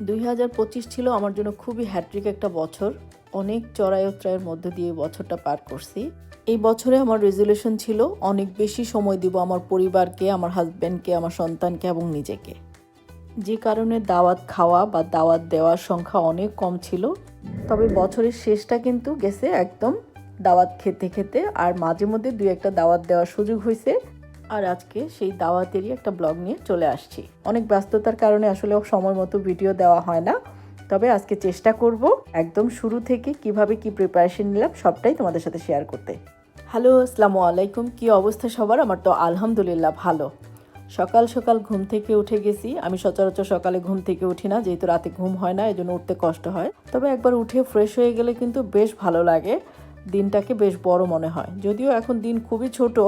দুই হাজার পঁচিশ ছিল আমার জন্য খুবই হ্যাট্রিক একটা বছর। অনেক চড়াই উত্রায়ের মধ্যে দিয়ে বছরটা পার করছি। এই বছরে আমার রেজলিউশন ছিল, অনেক বেশি সময় দিব আমার পরিবারকে, আমার হাজব্যান্ডকে আমার সন্তানকে এবং নিজেকে। যে কারণে দাওয়াত খাওয়া বা দাওয়াত দেওয়ার সংখ্যা অনেক কম ছিল। তবে বছরের শেষটা কিন্তু গেছে একদম দাওয়াত খেতে খেতে, আর মাঝে মধ্যে দুই একটা দাওয়াত দেওয়ার সুযোগ হয়েছে আর আজকে সেই দাওয়াতেরই একটা ব্লগ নিয়ে চলে আসছি। অনেক ব্যস্ততার কারণে আসলে সময় মতো ভিডিও দেওয়া হয় না। তবে আজকে চেষ্টা করব একদম শুরু থেকে কীভাবে কি প্রিপারেশন নিলাম সবটাই তোমাদের সাথে শেয়ার করতে। হ্যালো আসসালামু আলাইকুম। কি অবস্থা সবার? আমার তো আলহামদুলিল্লাহ ভালো। সকাল সকাল ঘুম থেকে উঠে গেছি। আমি সচরাচর সকালে ঘুম থেকে উঠি না, যেহেতু রাতে ঘুম হয় না এই জন্য উঠতে কষ্ট হয়। তবে একবার উঠে ফ্রেশ হয়ে গেলে কিন্তু বেশ ভালো লাগে। দিনটাকে বেশ বড় মনে হয়। যদিও এখন দিন খুবই ছোট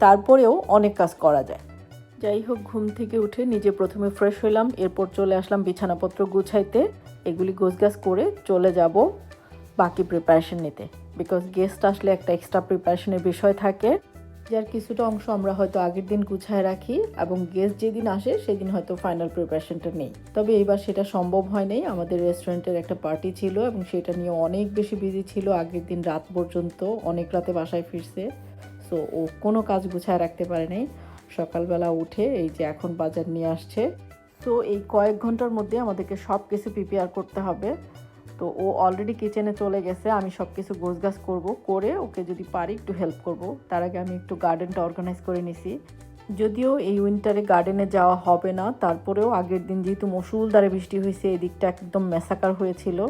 তারপরেও অনেক কাজ করা যায়। যাই হোক, ঘুম থেকে উঠে নিজে প্রথমে ফ্রেশ হইলাম, এরপর চলে আসলাম বিছানাপত্র গুছাইতে। এগুলি গোছগাছ করে চলে যাব বাকি প্রিপারেশন নিতে। বিকজ গেস্ট আসলে একটা এক্সট্রা প্রিপারেশনের বিষয় থাকে। যার কিছুটা অংশ আমরা হয়তো আগের দিন গুছায় রাখি এবং গেস্ট যেদিন আসে সেদিন হয়তো ফাইনাল প্রিপারেশনটা নেই। তবে এইবার সেটা সম্ভব হয় নাই। আমাদের রেস্টুরেন্টের একটা পার্টি ছিল এবং সেটা নিয়ে অনেক বেশি বিজি ছিল আগের দিন রাত পর্যন্ত। অনেক রাতে বাসায় ফিরছে। সো ও কোনো কাজ গুছায় রাখতে পারে নাই। সকালবেলা উঠে এই যে এখন বাজার নিয়ে আসছে। তো এই কয়েক ঘণ্টার মধ্যে আমাদেরকে সব কিছু প্রিপেয়ার করতে হবে। তো ও অলরেডি কিচেনে চলে গেছে। আমি সব কিছু গোছগাছ করব, করে ওকে যদি পারি একটু হেল্প করব। তার আগে আমি একটু গার্ডেনটা অর্গানাইজ করে নিছি। যদিও এই উইন্টারে গার্ডেনে যাওয়া হবে না, তারপরেও আগের দিন যেহেতু মসুলদারে বৃষ্টি হয়েছে, এদিকটা একদম মেসাকার হয়েছিল।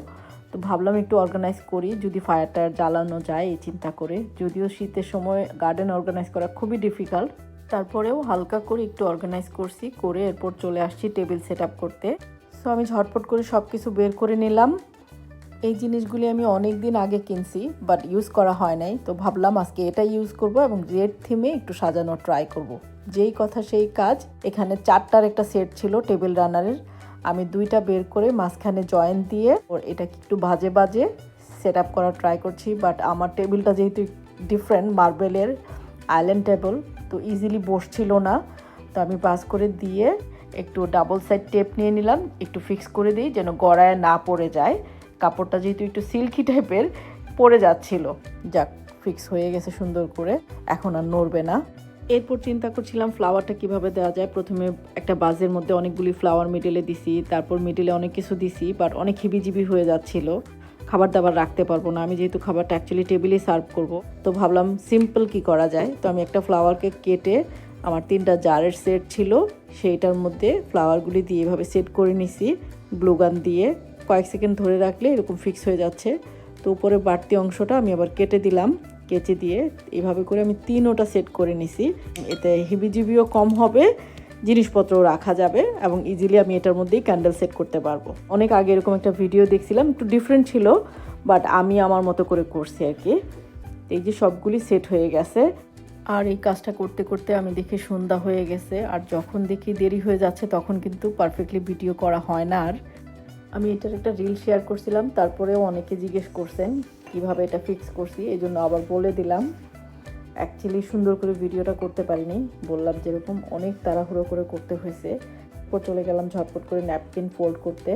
তো ভাবলাম একটু অর্গানাইজ করি, যদি ফায়ার টায়ার জ্বালানো যায়, এই চিন্তা করে। যদিও শীতের সময় গার্ডেন অর্গানাইজ করা খুবই ডিফিকাল্ট তারপরেও হালকা করে একটু অর্গানাইজ করছি, করে এরপর চলে আসছি টেবিল সেট করতে। সো আমি ঝটপট করে সব কিছু বের করে নিলাম। এই জিনিসগুলি আমি অনেক দিন আগে কিনছি বাট ইউজ করা হয় নাই। তো ভাবলাম আজকে এটা ইউজ করব এবং রেড থিমে একটু সাজানো ট্রাই করব। যেই কথা, সেই কাজ। এখানে চারটার একটা সেট ছিল টেবিল রানারের আমি দুইটা বের করে মাঝখানে জয়েন্ট দিয়ে ওর এটা একটু বাজে বাজে সেট আপ করার ট্রাই করছি বাট আমার টেবিলটা যেহেতু ডিফারেন্ট মার্বেলের আইল্যান্ড টেবল তো ইজিলি বসছিল না। তো আমি পাস করে দিয়ে একটু ডাবল সাইড টেপ নিয়ে নিলাম, একটু ফিক্স করে দিই যেন গড়ায় না পড়ে যায়। কাপড়টা যেহেতু একটু সিল্কি টাইপের পড়ে যাচ্ছিল। যাক ফিক্স হয়ে গেছে সুন্দর করে, এখন আর নড়বে না। এরপর চিন্তা করছিলাম ফ্লাওয়ারটা কীভাবে দেওয়া যায়। প্রথমে একটা বাজের মধ্যে অনেকগুলি ফ্লাওয়ার মিডলে দিছি, তারপর মিডলে অনেক কিছু দিছি বাট অনেক হিবিজিবি হয়ে যাচ্ছিল। খাবার দাবার রাখতে পারব না, আমি যেহেতু খাবারটা অ্যাকচুয়ালি টেবিলে সার্ভ করব, তো ভাবলাম সিম্পল কি করা যায়? তো আমি একটা ফ্লাওয়ারকে কেটে আমার তিনটা জারের সেট ছিল, সেইটার মধ্যে ফ্লাওয়ারগুলি দিয়ে এভাবে সেট করে নিছি। গ্লুগান দিয়ে কয়েক সেকেন্ড ধরে রাখলে এরকম ফিক্স হয়ে যাচ্ছে। তো উপরে বাড়তি অংশটা আমি আবার কেটে দিলাম। কেচে দিয়ে এভাবে করে আমি তিনোটা সেট করে নিছি। এতে হিবিজিবিও কম হবে জিনিসপত্র রাখা যাবে এবং ইজিলি আমি এটার মধ্যেই ক্যান্ডেল সেট করতে পারব। অনেক আগে এরকম একটা ভিডিও দেখছিলাম, একটু ডিফারেন্ট ছিল বাট আমি আমার মতো করে করছি আর কি। এই যে সবগুলি সেট হয়ে গেছে। আর এই কাজটা করতে করতে আমি দেখি সন্ধ্যা হয়ে গেছে, আর যখন দেখি দেরি হয়ে যাচ্ছে, তখন কিন্তু পারফেক্টলি ভিডিও করা হয় না আর। আমি এটার একটা রিল শেয়ার করছিলাম, তারপরেও অনেকে জিজ্ঞেস করছেন কীভাবে এটা ফিক্স করছি, এই জন্য আবার বলে দিলাম। অ্যাকচুয়ালি সুন্দর করে ভিডিওটা করতে পারিনি, বললাম যেরকম অনেক তাড়াহুড়ো করে করতে হয়েছে। তারপর চলে গেলাম ঝটপট করে ন্যাপকিন ফোল্ড করতে।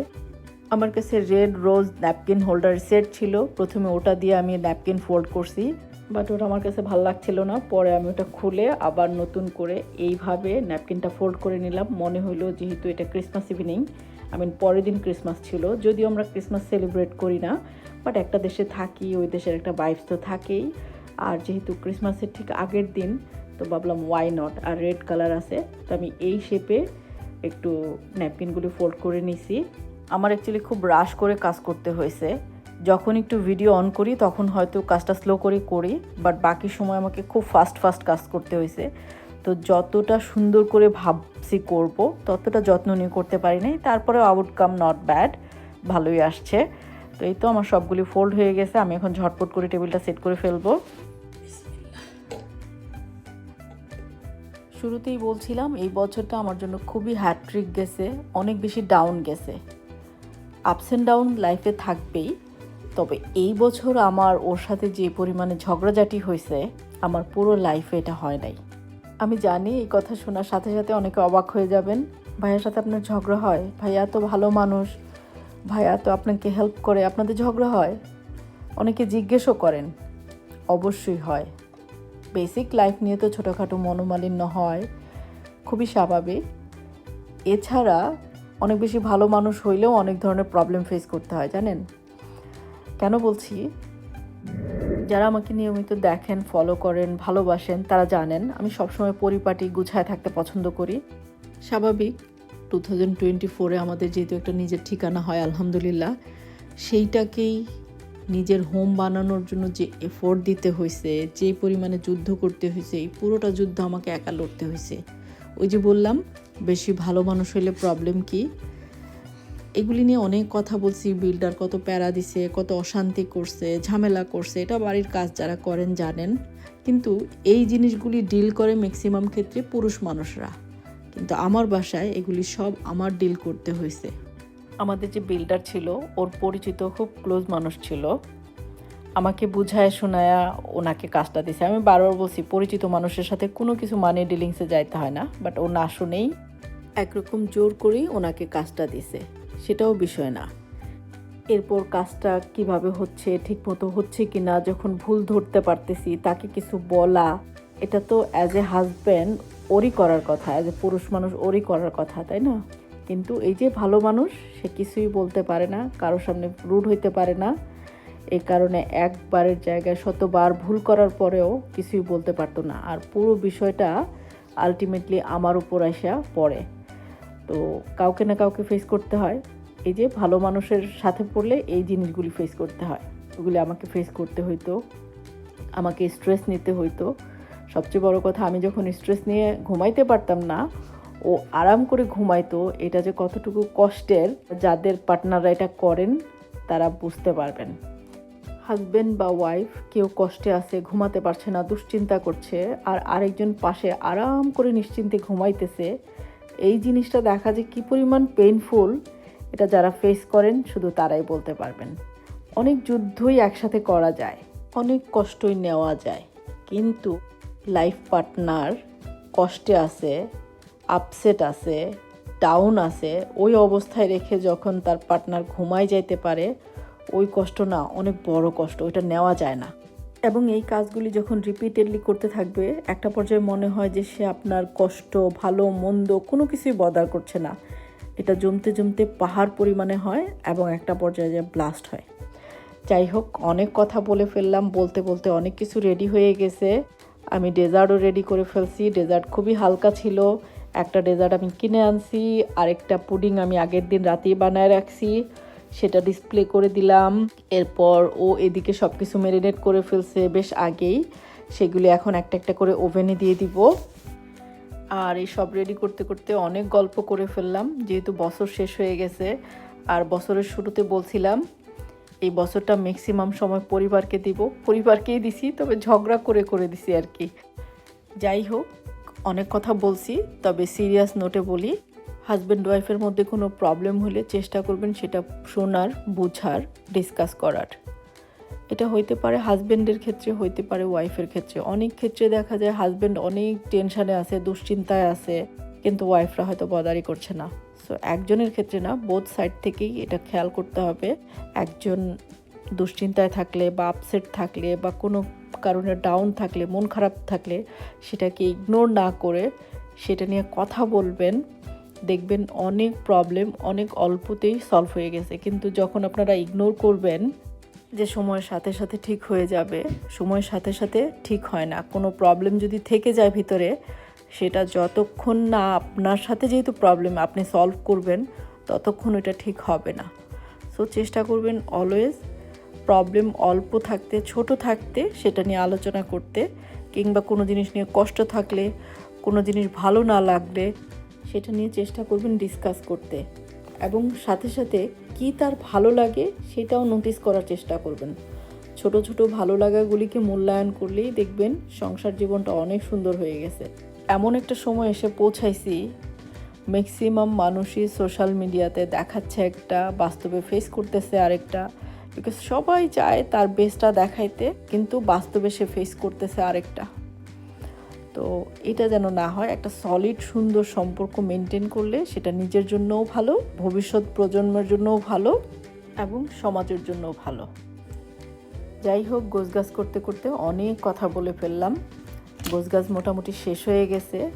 আমার কাছে red rose napkin holder set ছিল, প্রথমে ওটা দিয়ে আমি ন্যাপকিন ফোল্ড করছি। বাট ওটা আমার কাছে ভালো লাগছিল না। পরে আমি ওটা খুলে আবার নতুন করে এইভাবে ন্যাপকিনটা ফোল্ড করে নিলাম। মনে হলো যেহেতু এটা ক্রিসমাস ইভিনিং আই মিন পরের দিন ক্রিসমাস ছিল, যদিও আমরা ক্রিসমাস সেলিব্রেট করি না। বাট একটা দেশে থাকি, ওই দেশের একটা বাইফ তো থাকেই। আর যেহেতু ক্রিসমাসের ঠিক আগের দিন, তো ভাবলাম ওয়াই নট আর রেড কালার আছে, তো আমি এই শেপে একটু ন্যাপকিনগুলি ফোল্ড করে নিছি। আমার অ্যাকচুয়ালি খুব রাশ করে কাজ করতে হয়েছে। যখন একটু ভিডিও অন করি, তখন হয়তো কাজটা স্লো করে করি বাট বাকি সময় আমাকে খুব ফাস্ট ফাস্ট কাজ করতে হয়েছে তো যতটা সুন্দর করে ভাবছি করব, ততটা যত্ন নিয়ে করতে পারি নাই। তারপরে আউটকাম নট ব্যাড ভালোই আসছে। তো এই তো আমার সবগুলি ফোল্ড হয়ে গেছে, আমি এখন ঝটপট করে টেবিলটা সেট করে ফেলব। শুরুতেই বলছিলাম, এই বছরটা আমার জন্য খুবই হ্যাট্রিক গেছে, অনেক বেশি ডাউন গেছে। আপস অ্যান্ড ডাউন লাইফে থাকবেই। তবে এই বছর আমার ওর সাথে যে পরিমাণে ঝগড়াঝাটি হয়েছে, আমার পুরো লাইফে এটা হয় নাই। আমি জানি এই কথা শোনার সাথে সাথে অনেকে অবাক হয়ে যাবেন, ভাইয়ের সাথে আপনার ঝগড়া হয়? ভাইয়া তো ভালো মানুষ। ভাইয়া তো আপনাকে হেল্প করে আপনাদের ঝগড়া হয়? অনেকে জিজ্ঞেসও করেন, অবশ্যই হয়। বেসিক লাইফ নিয়ে তো ছোটোখাটো মনোমালিন্য হয়, খুবই স্বাভাবিক। এছাড়া অনেক বেশি ভালো মানুষ হইলেও অনেক ধরনের প্রবলেম ফেস করতে হয়, জানেন? কেন বলছি? যারা আমাকে নিয়মিত দেখেন ফলো করেন, ভালোবাসেন, তারা জানেন, আমি সবসময় পরিপাটি, গুছায় থাকতে পছন্দ করি। স্বাভাবিক টু থাউজেন্ড টোয়েন্টি ফোরে আমাদের যেহেতু একটা নিজের ঠিকানা হয়, আলহামদুলিল্লাহ, সেইটাকেই নিজের হোম বানানোর জন্য যে এফোর্ট দিতে হয়েছে যে পরিমাণে যুদ্ধ করতে হয়েছে এই পুরোটা যুদ্ধ আমাকে একা লড়তে হয়েছে ওই যে বললাম, বেশি ভালো মানুষ হইলে প্রবলেম কি? এগুলি নিয়ে অনেক কথা বলছি বিল্ডার কত প্যারা দিছে কত অশান্তি করছে ঝামেলা করছে এটা বাড়ির কাজ যারা করেন জানেন। কিন্তু এই জিনিসগুলি ডিল করে ম্যাক্সিমাম ক্ষেত্রে পুরুষ মানুষরা। কিন্তু আমার বাসায় এগুলি সব আমার ডিল করতে হয়েছে। আমাদের যে বিল্ডার ছিল ওর পরিচিত খুব ক্লোজ মানুষ ছিল। আমাকে বুঝায় শোনায়া ওনাকে কাজটা দিছে। আমি বারবার বলছি পরিচিত মানুষের সাথে কোনো কিছু মানি ডিলিংসে যাইতে হয় না বাট ও না শুনেই একরকম জোর করেই ওনাকে কাজটা দিছে। সেটাও বিষয় না। এরপর কাজটা কীভাবে হচ্ছে, ঠিকমতো হচ্ছে কি না যখন ভুল ধরতে পারতেছি, তাকে কিছু বলা, এটা তো অ্যাজ এ হাজব্যান্ড ওরই করার কথা অ্যাজ এ পুরুষ মানুষ ওরই করার কথা, তাই না? কিন্তু এই যে ভালো মানুষ, সে কিছুই বলতে পারে না কারোর সামনে রুড হইতে পারে না। এই কারণে একবারের জায়গায় শতবার ভুল করার পরেও কিছুই বলতে পারতো না। আর পুরো বিষয়টা আলটিমেটলি আমার উপর আসা পড়ে। তো কাউকে না কাউকে ফেস করতে হয়। এই যে ভালো মানুষের সাথে পড়লে এই জিনিসগুলি ফেস করতে হয়। ওগুলি আমাকে ফেস করতে হইতো, আমাকে স্ট্রেস নিতে হইতো। সবচেয়ে বড় কথা, আমি যখন স্ট্রেস নিয়ে ঘুমাইতে পারতাম না, ও আরাম করে ঘুমাইতো, এটা যে কতটুকু কষ্টের, যাদের পার্টনাররা এটা করেন, তারা বুঝতে পারবেন। হাজবেন্ড বা ওয়াইফ কেউ কষ্টে আছে, ঘুমাতে পারছে না, দুশ্চিন্তা করছে, আর আরেকজন পাশে আরাম করে নিশ্চিন্তে ঘুমাইতেছে, এই জিনিসটা দেখা যে কী পরিমাণ পেইনফুল এটা যারা ফেস করেন, শুধু তারাই বলতে পারবেন। অনেক যুদ্ধই একসাথে করা যায়, অনেক কষ্টই নেওয়া যায়, কিন্তু লাইফ পার্টনার কষ্টে আছে আপসেট আছে ডাউন আছে, ওই অবস্থায় রেখে যখন তার পার্টনার ঘুমায় যাইতে পারে, ওই কষ্ট না, অনেক বড় কষ্ট, ওইটা নেওয়া যায় না। এবং এই কাজগুলি যখন রিপিটেডলি করতে থাকবে, একটা পর্যায়ে মনে হয় যে সে আপনার কষ্ট, ভালো, মন্দ কোনো কিছুই বদার করছে না। এটা জমতে জমতে পাহাড় পরিমাণে হয় এবং একটা পর্যায়ে যে ব্লাস্ট হয়। যাই হোক অনেক কথা বলে ফেললাম, বলতে বলতে অনেক কিছু রেডি হয়ে গেছে। আমি ডেজার্টও রেডি করে ফেলছি। ডেজার্ট খুবই হালকা ছিল। একটা ডেজার্ট আমি কিনে আনছি, আরেকটা পুডিং আমি আগের দিন রাতেই বানায় রাখছি। সেটা ডিসপ্লে করে দিলাম। এরপর ও এদিকে সব কিছু ম্যারিনেট করে ফেলছে বেশ আগেই। সেগুলি এখন একটা একটা করে ওভেনে দিয়ে দিব। আর এই সব রেডি করতে করতে অনেক গল্প করে ফেললাম, যেহেতু বছর শেষ হয়ে গেছে। আর বছরের শুরুতে বলছিলাম, এই বছরটা ম্যাক্সিমাম সময় পরিবারকে দিব। পরিবারকেই দিছি, তবে ঝগড়া করে করে দিছি আর কি। যাই হোক, অনেক কথা বলছি, তবে সিরিয়াস নোটে বলি হাজব্যান্ড ওয়াইফের মধ্যে কোনো প্রবলেম হলে চেষ্টা করবেন সেটা শোনার, বোঝার ডিসকাস করার। এটা হইতে পারে হাজব্যান্ডের ক্ষেত্রে, হইতে পারে ওয়াইফের ক্ষেত্রে। অনেক ক্ষেত্রে দেখা যায় হাজব্যান্ড অনেক টেনশানে আছে, দুশ্চিন্তায় আছে, কিন্তু ওয়াইফরা হয়তো বদারি করছে না। সো একজনের ক্ষেত্রে না বোধ সাইড থেকেই এটা খেয়াল করতে হবে। একজন দুশ্চিন্তায় থাকলে বা আপসেট থাকলে বা কোনো কারণে ডাউন থাকলে, মন খারাপ থাকলে সেটাকে ইগনোর না করে সেটা নিয়ে কথা বলবেন। দেখবেন অনেক প্রবলেম অনেক অল্পতেই সলভ হয়ে গেছে। কিন্তু যখন আপনারা ইগনোর করবেন যে সময়ের সাথে সাথে ঠিক হয়ে যাবে, সময়ের সাথে সাথে ঠিক হয় না। কোনো প্রবলেম যদি থেকে যায় ভিতরে, সেটা যতক্ষণ না আপনার সাথে যেহেতু প্রবলেম আপনি সলভ করবেন, ততক্ষণ ওটা ঠিক হবে না। সো চেষ্টা করবেন অলওয়েজ প্রবলেম অল্প থাকতে, ছোট থাকতে সেটা নিয়ে আলোচনা করতে, কিংবা কোনো জিনিস নিয়ে কষ্ট থাকলে, কোনো জিনিস ভালো না লাগলে, সেটা নিয়ে চেষ্টা করবেন ডিসকাস করতে। এবং সাথে সাথে কি তার ভালো লাগে সেটাও নোটিস করার চেষ্টা করবেন। ছোট ছোট ভালো লাগাগুলিকে মূল্যায়ন করলেই দেখবেন সংসার জীবনটা অনেক সুন্দর হয়ে গেছে। এমন একটা সময় এসে পৌঁছাইছি ম্যাক্সিমাম মানুষই সোশ্যাল মিডিয়াতে দেখাচ্ছে একটা, বাস্তবে ফেস করতেছে আরেকটা বিকজ সবাই চায় তার বেস্টটা দেখাইতে, কিন্তু বাস্তবে সে ফেস করতেছে আরেকটা। তো এটা যেন না হয়, একটা সলিড সুন্দর সম্পর্ক মেনটেন করলে সেটা নিজের জন্যও ভালো, ভবিষ্যৎ প্রজন্মের জন্যও ভালো এবং সমাজের জন্যও ভালো। যাই হোক, গোছগাছ করতে করতে অনেক কথা বলে ফেললাম। গোছগাছ মোটামুটি শেষ হয়ে গেছে।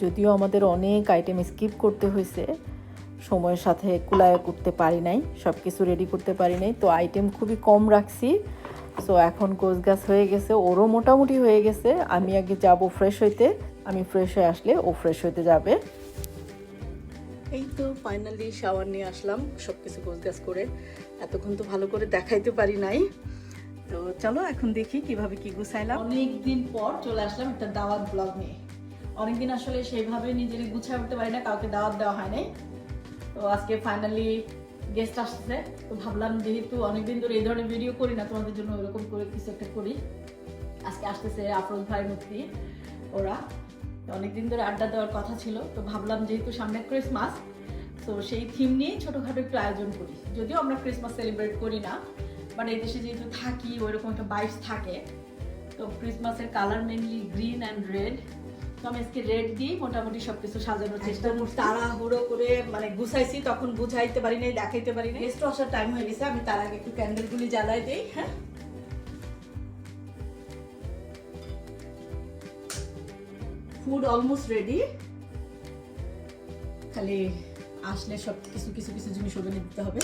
যদিও আমাদের অনেক আইটেম স্কিপ করতে হয়েছে, সময়ের সাথে কুলায় করতে পারি নাই সব কিছু রেডি করতে পারি নাই, তো আইটেম খুবই কম রাখছি। সো এখন গোছগাছ হয়ে গেছে ওরও মোটামুটি হয়ে গেছে। আমি আগে যাব ফ্রেশ হইতে আমি ফ্রেশ হয়ে আসলে ও ফ্রেশ হইতে যাবে। এই তো ফাইনালি শাওয়ার নিয়ে আসলাম সব কিছু গোছগাছ করে। এতক্ষণ তো ভালো করে দেখাইতে পারি নাই। তো চলো এখন দেখি কীভাবে কি গুছাইলাম। অনেক দিন পর চলে আসলাম একটা দাওয়াত ব্লগ নিয়ে। অনেকদিন আসলে সেইভাবে নিজের গুছাই উঠতে পারি না কাউকে দাওয়াত দেওয়া হয় নাই। তো আজকে ফাইনালি গেস্ট আসছে, তো ভাবলাম যেহেতু অনেকদিন ধরে এই ধরনের ভিডিও করি না, তোমাদের জন্য ওরকম করে কিছু একটা করি। আজকে আসতেছে আফরোজ ভাই, মুক্তি, ওরা। তো অনেকদিন ধরে আড্ডা দেওয়ার কথা ছিল, তো ভাবলাম যেহেতু সামনে ক্রিসমাস তো সেই থিম নিয়েই ছোটোখাটো একটু আয়োজন করি। যদিও আমরা ক্রিসমাস সেলিব্রেট করি না বাট এই দেশে যেহেতু থাকি, ওইরকম একটা বাইস থাকে। তো ক্রিসমাসের colour mainly green and red তো আমি আজকে রেড দিয়ে মোটামুটি সবকিছু সাজানোর চেষ্টা করছি। তাড়াহুড়ো করে মানে গুছাইছি তখন বুঝাইতে পারি নাই দেখাইতে পারি নাই। গেস্ট আসার টাইম হয়ে গেছে আমি তার আগে একটু ক্যান্ডেলগুলি জ্বালাই দেই হ্যাঁ? ফুড অলমোস্ট রেডি খালি আসলে সব কিছু কিছু কিছু জিনিস ওভেনে দিতে হবে।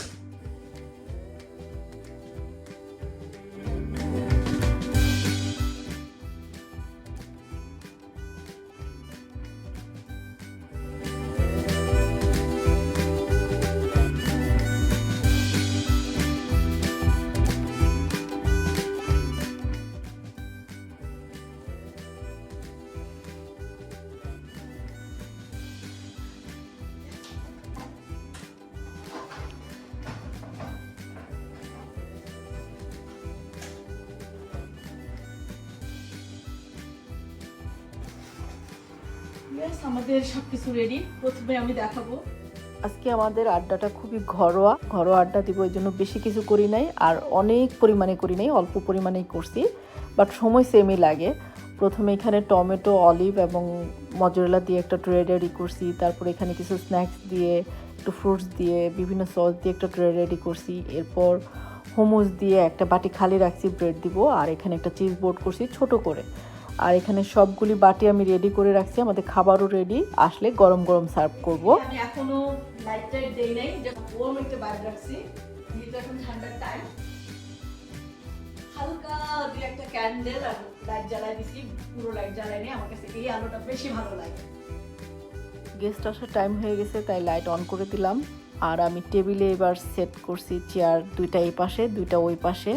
আজকে আমাদের আড্ডাটা খুবই ঘরোয়া। ঘরোয়া আড্ডা দিব, এই জন্য বেশি কিছু করি নাই। আর অনেক পরিমাণে করি নাই, অল্প পরিমাণেই করছি। বাট সময় সেমই লাগে। প্রথমে এখানে টমেটো অলিভ এবং মজরেলা দিয়ে একটা ট্রে রেডি করছি। তারপর এখানে কিছু স্ন্যাক্স দিয়ে, একটু ফ্রুটস দিয়ে, বিভিন্ন সস দিয়ে একটা ট্রে রেডি করছি। এরপর হোমোস দিয়ে একটা বাটি খালি রাখছি ব্রেড দিব। আর এখানে একটা চিজ বোর্ড করছি, ছোট করে। আর এখানে সবগুলি বাটি আমি রেডি করে রাখছি। আমাদের খাবারও রেডি আসলে গরম গরম সার্ভ করব। আমি এখনও লাইট টাইট দেই নাই ওয়ার্ম একটা বাইরে রাখছি। যেহেতু এখন ঠান্ডার টাইম হালকা দুই একটা ক্যান্ডেল আর লাইট জ্বালাই দিছি। পুরো লাইট জ্বালাই নিয়ে আমার কাছে এই আলোটা বেশি ভালো লাগে। গেস্ট আসার টাইম হয়ে গেছে তাই লাইট অন করে দিলাম। আর আমি টেবিলে এবার সেট করছি চেয়ার দুইটা এই পাশে দুইটা ওই পাশে।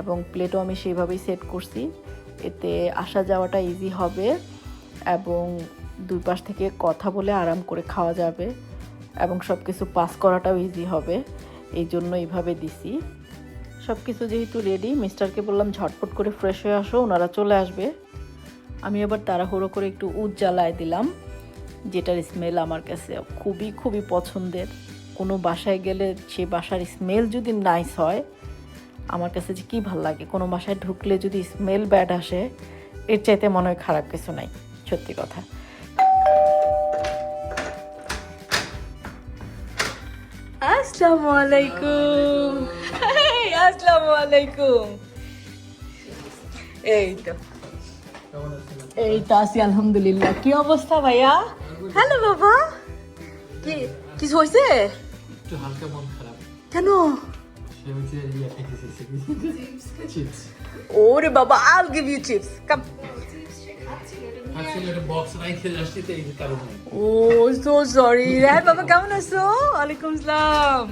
এবং প্লেটও আমি সেইভাবেই সেট করছি। এতে আসা যাওয়াটা ইজি হবে এবং দুই পাশ থেকে কথা বলে আরাম করে খাওয়া যাবে এবং সব কিছু পাস করাটাও ইজি হবে। এই জন্য এইভাবে দিছি। সব কিছু যেহেতু রেডি মিস্টারকে বললাম ঝটপট করে ফ্রেশ হয়ে আসো, ওনারা চলে আসবে। আমি আবার তাড়াহুড়ো করে একটু উদ জ্বালায় দিলাম, যেটার স্মেল আমার কাছে খুবই খুবই পছন্দের। কোনো বাসায় গেলে সে বাসার স্মেল যদি নাইস হয় আমার কাছে যে কী ভালো লাগে কোনো বাসায় ঢুকলে যদি স্মেল ব্যাড আসে এর চাইতে মনে হয় খারাপ কিছু নাই সত্যি কথা। আসসালামু আলাইকুম এই, আসসালামু আলাইকুম এই তো। এই তো আছি আলহামদুলিল্লাহ। কি অবস্থা ভাইয়া? হ্যালো বাবা। কি কিছু হয়েছে একটু হালকা মন খারাপ। কেন? সে হচ্ছে চিপস ওরে বাবা I'll give you chips come O so sorry রায় বাবা কেমন আছো ওয়ালাইকুম আসসালাম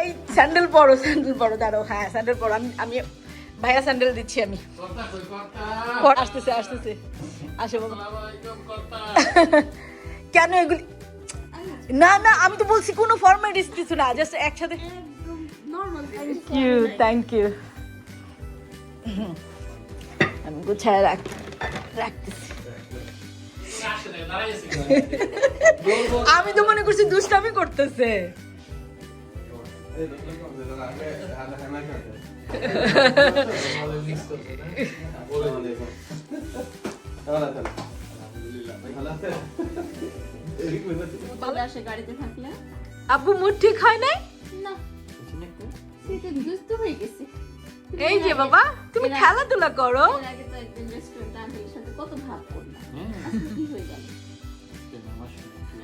এই স্যান্ডেল পরো স্যান্ডেল পরো দাঁড়ো হ্যাঁ স্যান্ডেল পরো আমি আমি ভাইয়া স্যান্ডেল দিচ্ছি আমি আসতেছে আসতেছে আসো বাবা আসসালামু আলাইকুম কর্তা কেন এগুলি না না আমি তো বলছি কোনো ফর্মালিটিস কিছু না জাস্ট একসাথে। থ্যাংক ইউ থ্যাংক ইউ আমি গুছায় রাখ রাখতেছি। আমি তো মনে করছি দুষ্টামি করতেছে। ভালো চলে আসে গাড়িতে থাকলে আব্বু মুড ঠিক হয় নাই? না। সেটা দুষ্ট হয়ে গেছে। এই যে বাবা তুমি খেলাধুলা করো। আগে তো একদিন রেস্টুরেন্ট আন্টির সাথে কত ভাব করলাম। কি হয়ে গেল।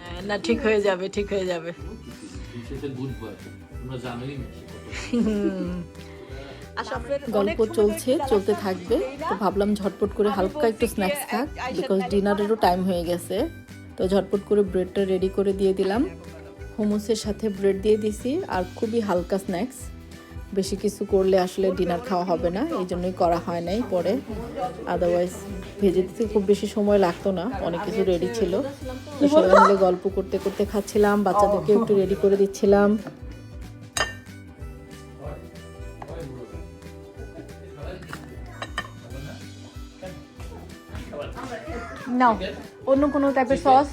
হ্যাঁ, না ঠিক হয়ে যাবে ঠিক হয়ে যাবে। কত গল্প চলছে চলতে থাকবে। তো ভাবলাম ঝটপট করে হালকা একটু স্ন্যাক্স খাক বিকজ ডিনারেরও টাইম হয়ে গেছে। তো ঝটপট করে ব্রেডটা রেডি করে দিয়ে দিলাম। হুমুসের সাথে ব্রেড দিয়ে দিছি, আর খুবই হালকা স্ন্যাক্স বেশি কিছু করলে আসলে ডিনার খাওয়া হবে না, এই জন্যই করা হয় নাই পরে। আদারওয়াইজ ভেজে দিতে খুব বেশি সময় লাগতো না, অনেক কিছু রেডি ছিল। তো সবাই মিলে গল্প করতে করতে খাচ্ছিলাম বাচ্চাদেরকে একটু রেডি করে দিচ্ছিলাম। নাও। অন্য কোনো টাইপের sauce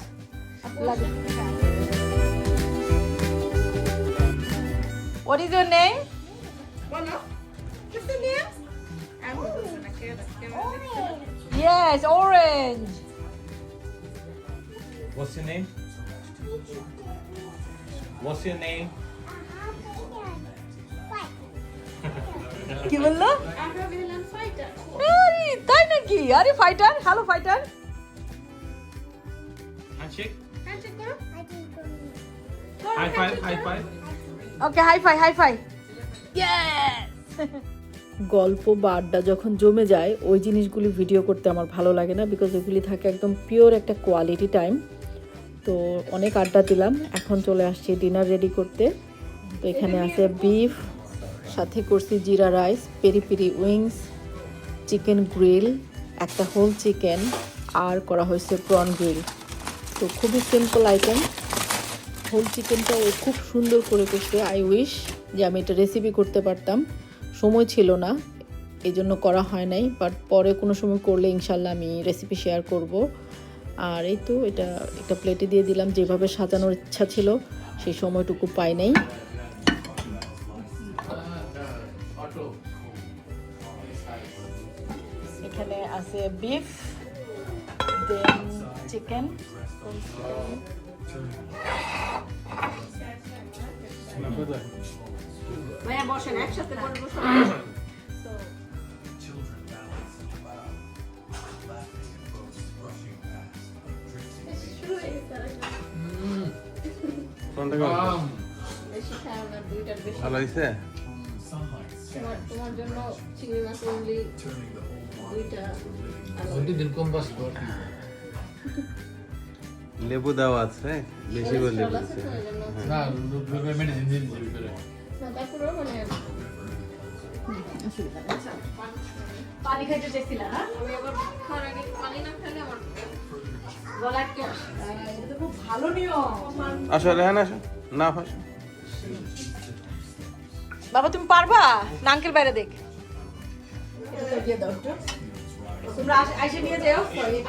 What is your name? Yes, orange. What's your name? What's your name? কি বলল আমরা ভেবেলাম ফাইটার আরে, তাই নাকি আরে fighter hello fighter High five, high five. Okay high five high five গল্প বা আড্ডা যখন জমে যায় ওই জিনিসগুলি ভিডিও করতে আমার ভালো লাগে না বিকজ ওগুলি থাকে একদম পিওর একটা কোয়ালিটি টাইম তো অনেক আড্ডা দিলাম এখন চলে আসছি ডিনার রেডি করতে। তো এখানে আছে বিফ সাথে করছি jeera rice peri peri wings chicken grill একটা হোল চিকেন আর করা হয়েছে প্রন গ্রিল তো খুবই সিম্পল আইটেম হোল চিকেনটা ও খুব সুন্দর করে করছে আই উইশ যে আমি এটা রেসিপি করতে পারতাম। সময় ছিল না এই জন্য করা হয় নাই বাট পরে কোনো সময় করলে ইনশাল্লাহ আমি রেসিপি শেয়ার করব। আর এই তো এটা একটা প্লেটে দিয়ে দিলাম, যেভাবে সাজানোর ইচ্ছা ছিল, সেই সময়টুকু পাই নাই। এখানে আছে বিফ দেন চিকেন বসেন একসাথে হয়ে ভালো হয়েছে তোমার জন্য চিংড়ি মাছ অনলি দুইটা ওটি দিলকম বাস কর লেবু দেওয়া আছে বেশি করে লেবু আছে। দিচ্ছে মানে পানি খাইতে চাইছিলা না? আমি আবার খাওয়ার আগে পানি না খেলে আমার গলা একটু এটা খুব ভালো নিয়ম। আসো রেহান না আসো বাবা তুমি পারবা? না আঙ্কেল বাইরে দেখ। তোমরা আইসে নিয়ে যাও।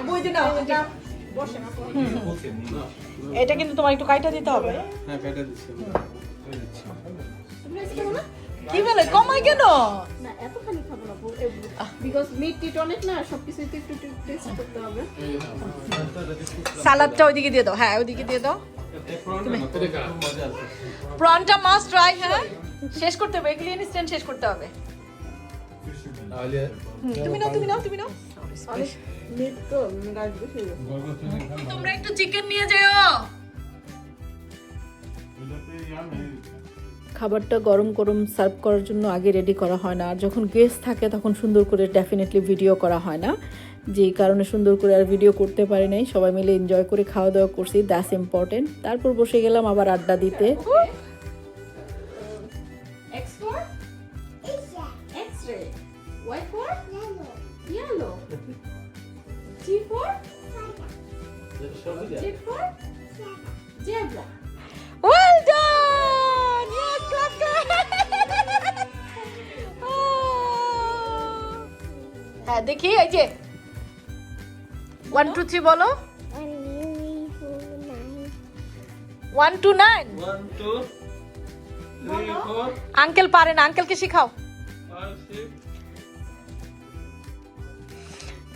বই দিন এটা কিন্তু তোমার একটু কাইটা দিতে হবে। হ্যাঁ দিচ্ছি। কি বলে? কমাই কেন? না এতখানি খাব না বিকজ মিট টিট অনেক না সবকিছু একটু একটু টেস্ট করতে হবে। সালাদটা ওইদিকে দিয়ে দাও। হ্যাঁ ওইদিকে দিয়ে দাও। প্রনটা মাস্ট ট্রাই হ্যাঁ? শেষ করতে হবে। এগুলি ইনস্ট্যান্ট শেষ করতে হবে। তুমি নাও তুমি নাও তুমি নাও। গেছে। তোমরা একটু চিকেন নিয়ে যেও। খাবারটা গরম গরম সার্ভ করার জন্য আগে রেডি করা হয় না। আর যখন গেস্ট থাকে তখন সুন্দর করে ডেফিনেটলি ভিডিও করা হয় না। যেই কারণে সুন্দর করে আর ভিডিও করতে পারি নাই। সবাই মিলে এনজয় করে খাওয়া দাওয়া করছি। দ্যাটস ইম্পর্টেন্ট তারপর বসে গেলাম আবার আড্ডা দিতে। Z for? Zebra. Well done yes clap হ্যাঁ দেখি এই যে। ওয়ান টু থ্রি বলো। ওয়ান টু নাইন আঙ্কেল পারেন আঙ্কেলকে শিখাও।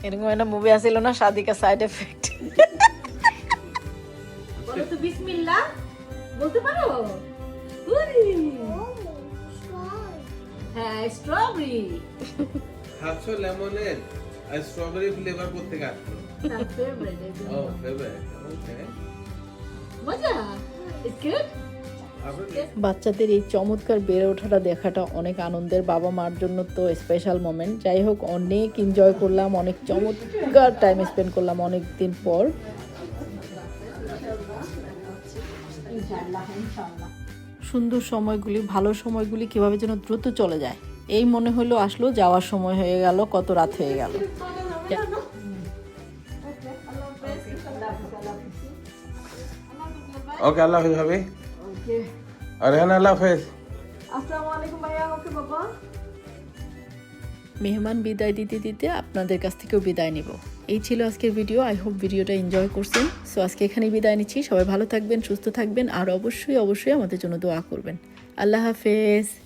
এরকম একটা মুভি আসছিল না শাদি কা সাইড এফেক্ট বলো তো বিসমিল্লাহ। বলতে পারো। হ্যাঁ স্ট্রবেরি খাচ্ছ লেমনের আর স্ট্রবেরি ফ্লেভার করতে আসলো? ফেভারিট ও ফেভারিট ওকে মজা? ইটস গুড বাচ্চাদের এই চমৎকার বেড়ে ওঠাটা দেখাটা অনেক আনন্দের বাবা মার জন্য তো স্পেশাল মোমেন্ট যাই হোক অনেক এনজয় করলাম অনেক চমৎকার টাইম স্পেন্ড করলাম অনেক দিন পর। সুন্দর সময়গুলি ভালো সময়গুলি কীভাবে যেন দ্রুত চলে যায়। এই মনে হলো আসলো যাওয়ার সময় হয়ে গেল কত রাত হয়ে গেল। ওকে আল্লাহ হাফেজ হবে আর হ্যাঁ আল্লাহ হাফেজ। আসসালামু আলাইকুম ভাইয়া ওকে বাবা মেহমান বিদায় দিতে দিতে আপনাদের কাছ থেকেও বিদায় নেব। এই ছিল আজকের ভিডিও আই হোপ ভিডিওটা এনজয় করছেন। সো আজকে এখানেই বিদায় নিচ্ছি। সবাই ভালো থাকবেন, সুস্থ থাকবেন, আর অবশ্যই অবশ্যই আমাদের জন্য দোয়া করবেন। আল্লাহ হাফেজ।